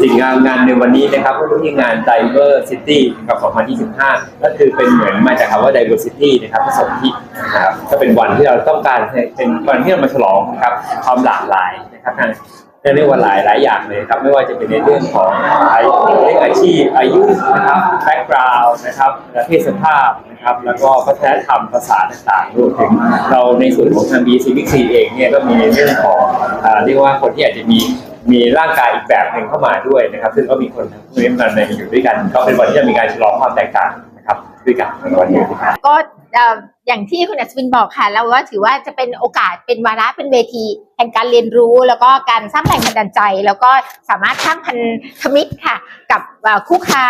สิ่งงานงานในวันนี้นะครับก็คืองาน Diversity กับ2025 ก็คือเป็นเหมือนมาจากคำว่า Diversity นะครับผสมที่นะครับก็เป็นวันที่เราต้องการเป็นวันที่เรามาฉลองนะครับความหลากหลายนะครับทางเรียกว่าหลายหลายอย่างเลยครับไม่ว่าจะเป็นในเรื่องของอายุเรื่องอาชีพอายุนะครับแบ็กกราวน์นะครับและเพศสภาพนะครับแล้วก็วัฒนธรรมภาษาต่างๆรวมถึงเราในส่วนของทาง BC Big C เองเนี่ยก็มีในเรื่องของอ่าเรียกว่าคนที่อาจจะมี มีร่างกายอีกแบบหนึ่งเข้ามาด้วยนะครับ ซึ่งก็มีคนทั้งนี้มันในอยู่ด้วยกัน ก็เป็นวันที่จะมีการฉลองความแตกต่างนะครับด้วยกันในวันนี้ครับก็อย่างที่คุณอัศวินบอกค่ะเราว่าถือว่าจะเป็นโอกาสเป็นวาระเป็นเวที แห่งการเรียนรู้ แล้วก็การสร้างแรงบันดาลใจ แล้วก็สามารถสร้างพันธมิตรค่ะ กับคู่ค้า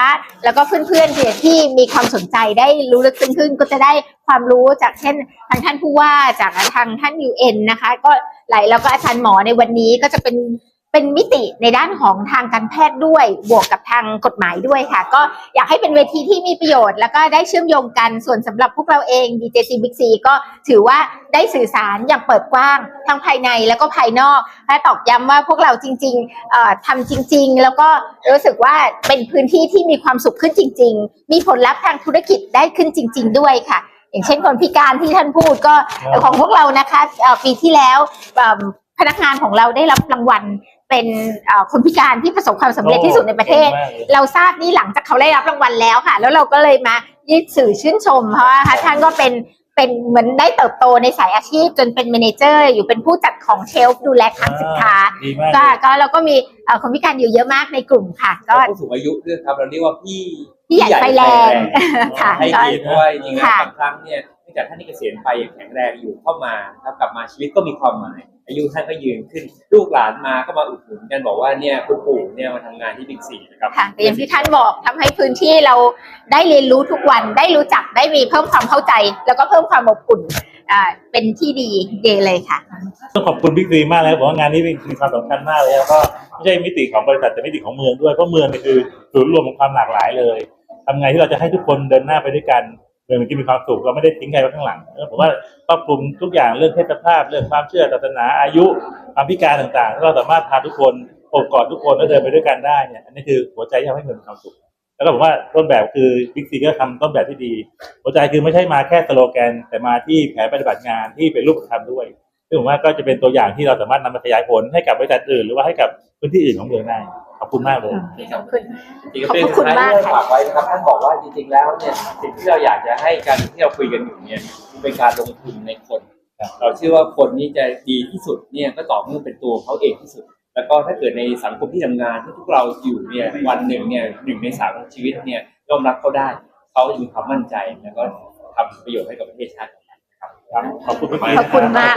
แล้วก็เพื่อนๆที่ที่มีความสนใจได้รู้ลึกซึ้งขึ้นก็จะได้ความรู้จากเช่นทางท่านผู้ว่าจากทางท่านยูเอ็นนะคะ ก็หลายแล้วก็อาจารย์หมอในวันนี้ก็จะเป็น เป็นมิติในด้านของทางการแพทย์ด้วย บวกกับทางกฎหมายด้วยค่ะ ก็อยากให้เป็นเวทีที่มีประโยชน์ แล้วก็ได้เชื่อมโยงกันส่วนสำหรับพวกเราเอง DJC Big C ก็ถือว่าได้สื่อสารอย่างเปิดกว้างทั้งภายในแล้วก็ภายนอกและตอกย้ำว่าพวกเราจริงๆเอ่อทำจริง ๆ แล้วก็รู้สึกว่าเป็นพื้นที่ที่มีความสุขขึ้นจริง ๆ มีผลลัพธ์ทางธุรกิจได้ขึ้นจริง ๆ ด้วยค่ะ อย่างเช่นคนพิการที่ท่านพูดก็ของพวกเรานะคะเอ่อปีที่แล้วเอิ่มพนักงานของเราได้รับรางวัล เป็นเอ่อคนพิการที่ประสบความสำเร็จที่สุดในประเทศก่งมากเลยเราทราบนี่หลังจากเขาได้รับรางวัลแล้วค่ะ แล้วเราก็เลยมายื่นสื่อชื่นชม เพราะว่าค่ะท่านก็เป็นเป็นเหมือนได้เติบโตในสายอาชีพจนเป็นเมเนเจอร์ อยู่เป็นผู้จัดของเชลฟ์ดูแลคลังสินค้าดีมากก็เลยก็เราก็มีเอ่อคนพิการอยู่เยอะมากในกลุ่มค่ะ ก็ผู้สูงอายุด้วยครับเราเรียกว่าพี่พี่ใหญ่ไฟแรงค่ะให้ก็เกียรติด้วยจริงๆแล้วค่ะบางครั้งเนี่ยเนื่อ งจากท่านที่เกษียณไปอย่างแข็งแรงอยู่เข้ามานะครับกลับมาชีวิตก็มีความหมาย อายุท่านก็ยืนขึ้น ลูกหลานมาก็มาอุดหนุนกันบอกว่าเนี่ยคุณปู่เนี่ยมาทำงานที่บิ๊กซีนะครับค่ะแต่อย่างที่ท่านบอกทำให้พื้นที่เราได้เรียนรู้ทุกวันได้รู้จักได้มีเพิ่มความเข้าใจ แล้วก็เพิ่มความอบอุ่นอ่าเป็นที่ดีเดเลยค่ะ ต้องขอบคุณบิ๊กซีมากเลยผมว่างานนี้มีความสำคัญมากเลยแล้วก็ไม่ใช่มิติของบริษัทแต่มิติของเมืองด้วยเพราะเมืองเนี่ยคือศูนย์รวมของความหลากหลายเลยทำไงที่เราจะให้ทุกคนเดินหน้าไปด้วยกัน เมืองมันจะมีความสุขเราไม่ได้ทิ้งใครไว้ข้างหลังผมว่าครอบคลุมทุกอย่างเรื่องเพศภาพเรื่องความเชื่อศาสนาอายุความพิการต่างๆถ้าเราสามารถพาทุกคนโอบกอดทุกคนแล้วเดินไปด้วยกันได้เนี่ยอันนี้คือหัวใจที่ทำให้เมืองมีความสุขแล้วก็ผมว่าต้นแบบคือบิ๊กซีก็ทำต้นแบบที่ดี หัวใจคือไม่ใช่มาแค่สโลแกน แต่มาที่แผนปฏิบัติงานที่เป็นรูปธรรมด้วย ซึ่งผมว่าก็จะเป็นตัวอย่างที่เราสามารถนำมาขยายผลให้กับบริษัทอื่น หรือว่าให้กับพื้นที่อื่นของเมืองได้ขอบคุณมากเลย ขอบคุณจริงๆเป็นสุดท้ายที่เราฝากไว้นะครับท่านบอกว่าจริงๆแล้วเนี่ยสิ่งที่เราอยากจะให้การที่เราคุยกันอยู่เนี่ยเป็นการลงทุนในคนครับเราเชื่อว่าคนนี้จะดีที่สุดเนี่ยก็ต่อเมื่อเป็นตัวเขาเองที่สุด แล้วก็ถ้าเกิดในสังคมที่ทำงานที่พวกเราอยู่เนี่ยวันหนึ่งเนี่ยหนึ่งในสามของชีวิตเนี่ยยอมรับเขาได้เขาจะมีความมั่นใจแล้วก็ทำประโยชน์ให้กับประเทศชาติครับขอบคุณบิ๊กซีขอบคุณมาก